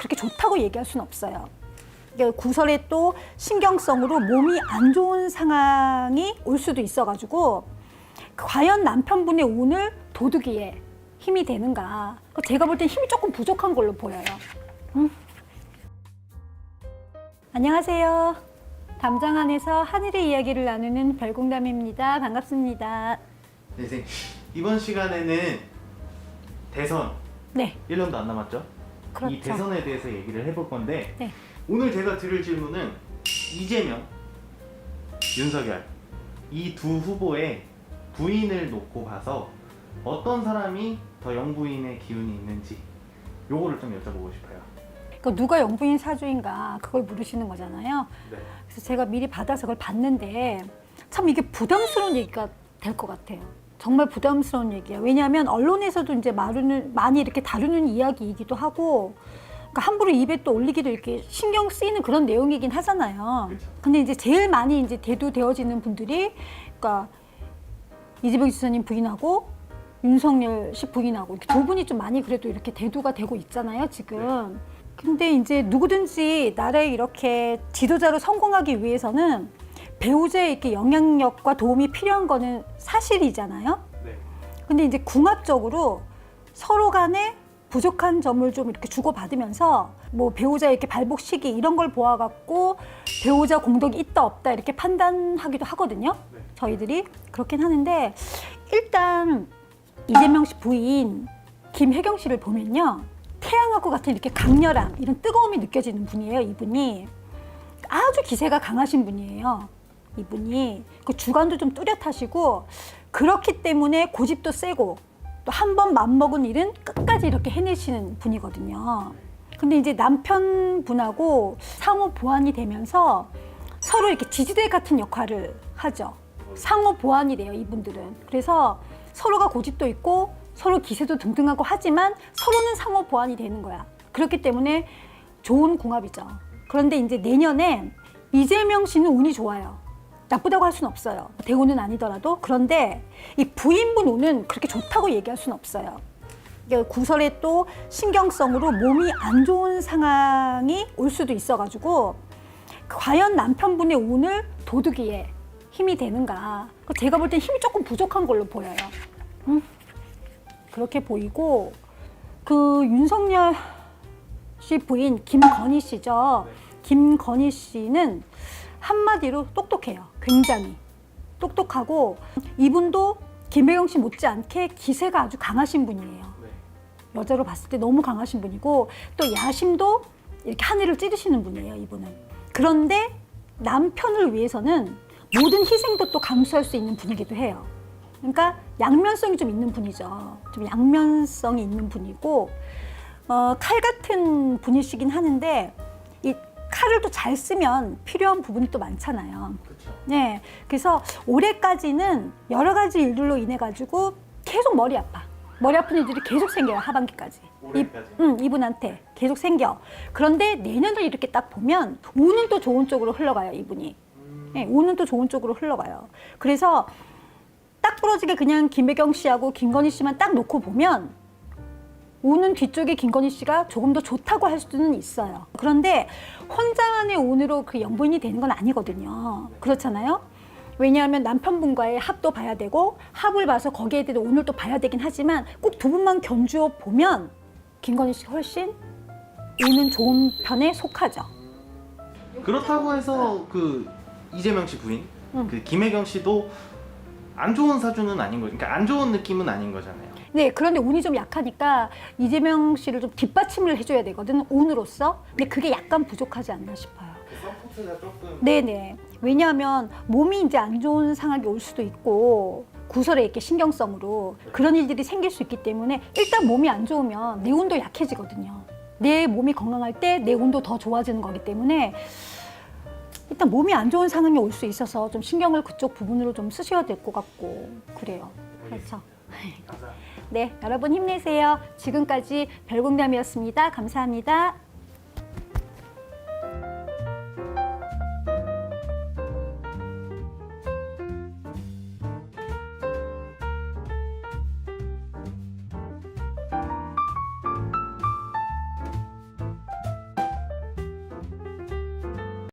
그렇게 좋다고 얘기할 수는 없어요. 구설에 또 신경성으로 몸이 안 좋은 상황이 올 수도 있어가지고 과연 남편분의 운을 도둑이에 힘이 되는가? 제가 볼 땐 힘이 조금 부족한 걸로 보여요. 음. 안녕하세요. 담장 안에서 하늘의 이야기를 나누는 별공담입니다. 반갑습니다. 네, 선생님. 이번 시간에는 대선 네, 1년도 안 남았죠? 그렇죠. 이 대선에 대해서 얘기를 해볼 건데 네. 오늘 제가 드릴 질문은 이재명, 윤석열 이 두 후보의 부인을 놓고 봐서 어떤 사람이 더 영부인의 기운이 있는지 요거를 좀 여쭤보고 싶어요. 그 누가 영부인 사주인가 그걸 물으시는 거잖아요. 네. 그래서 제가 미리 받아서 그걸 봤는데 참 이게 부담스러운 얘기가 될 것 같아요. 정말 부담스러운 얘기야. 왜냐하면 언론에서도 이제 마루는 많이 이렇게 다루는 이야기이기도 하고, 그러니까 함부로 입에 또 올리기도 이렇게 신경 쓰이는 그런 내용이긴 하잖아요. 근데 이제 제일 많이 이제 대두되어지는 분들이, 그러니까 이재명 지사님 부인하고 윤석열 씨 부인하고 이렇게 두 분이 좀 많이 그래도 이렇게 대두가 되고 있잖아요 지금. 근데 이제 누구든지 나라에 이렇게 지도자로 성공하기 위해서는 배우자의 이렇게 영향력과 도움이 필요한 거는 사실이잖아요. 네. 근데 이제 궁합적으로 서로 간에 부족한 점을 좀 이렇게 주고받으면서 뭐 배우자 이렇게 발복 시기 이런 걸 보아갖고 배우자 공덕이 있다 없다 이렇게 판단하기도 하거든요. 네. 저희들이 그렇긴 하는데 일단 이재명 씨 부인 김혜경 씨를 보면요 태양하고 같은 이렇게 강렬함 이런 뜨거움이 느껴지는 분이에요 이분이 아주 기세가 강하신 분이에요 이분이 그 주관도 좀 뚜렷하시고 그렇기 때문에 고집도 세고 또 한 번 맘먹은 일은 끝까지 이렇게 해내시는 분이거든요. 근데 이제 남편분하고 상호 보완이 되면서 서로 이렇게 지지대 같은 역할을 하죠. 상호 보완이 돼요 이분들은. 그래서 서로가 고집도 있고 서로 기세도 등등하고 하지만 서로는 상호 보완이 되는 거야. 그렇기 때문에 좋은 궁합이죠. 그런데 이제 내년에 이재명 씨는 운이 좋아요 나쁘다고 할 수는 없어요 대운은 아니더라도 그런데 이 부인분 운은 그렇게 좋다고 얘기할 수는 없어요 구설에 또 신경성으로 몸이 안 좋은 상황이 올 수도 있어가지고 과연 남편분의 운을 도둑이에 힘이 되는가? 제가 볼 땐 힘이 조금 부족한 걸로 보여요. 음, 그렇게 보이고 그 윤석열 씨 부인 김건희 씨죠. 김건희 씨는 한마디로 똑똑해요. 굉장히 똑똑하고 이분도 김혜경 씨 못지않게 기세가 아주 강하신 분이에요. 네. 여자로 봤을 때 너무 강하신 분이고 또 야심도 이렇게 하늘을 찌르시는 분이에요 이분은 그런데 남편을 위해서는 모든 희생도 또 감수할 수 있는 분이기도 해요 그러니까 양면성이 좀 있는 분이죠 좀 양면성이 있는 분이고 어, 칼 같은 분이시긴 하는데 이 칼을 또 잘 쓰면 필요한 부분이 또 많잖아요. 네, 그래서 올해까지는 여러 가지 일들로 인해 가지고 계속 머리 아파. 머리 아픈 일들이 계속 생겨요 하반기까지. 올해까지? 이, 응, 이분한테 계속 생겨. 그런데 내년을 이렇게 딱 보면 운은 또 좋은 쪽으로 흘러가요 이분이. 음, 네, 운은 또 좋은 쪽으로 흘러가요. 그래서 딱 부러지게 그냥 김배경 씨하고 김건희 씨만 딱 놓고 보면 운은 뒤쪽에 김건희 씨가 조금 더 좋다고 할 수는 있어요. 그런데 혼자만의 운으로 그 영부인이 되는 건 아니거든요. 그렇잖아요. 왜냐하면 남편분과의 합도 봐야 되고 합을 봐서 거기에 대해 운을 또 봐야 되긴 하지만 꼭 두 분만 견주어 보면 김건희 씨가 훨씬 운은 좋은 편에 속하죠. 그렇다고 해서 그 이재명 씨 부인, 응. 그 김혜경 씨도 안 좋은 사주는 아닌 거죠. 그러니까 안 좋은 느낌은 아닌 거잖아요. 네, 그런데 운이 좀 약하니까 이재명 씨를 좀 뒷받침을 해줘야 되거든, 운으로서. 근데 그게 약간 부족하지 않나 싶어요. 서포트가 조금 네네. 왜냐하면 몸이 이제 안 좋은 상황이 올 수도 있고, 구설에 이렇게 신경성으로 그런 일들이 생길 수 있기 때문에 일단 몸이 안 좋으면 내 운도 약해지거든요. 내 몸이 건강할 때 내 운도 더 좋아지는 거기 때문에 일단 몸이 안 좋은 상황이 올 수 있어서 좀 신경을 그쪽 부분으로 좀 쓰셔야 될 것 같고 그래요. 그렇죠. 네, 여러분 힘내세요. 지금까지 별공담이었습니다. 감사합니다.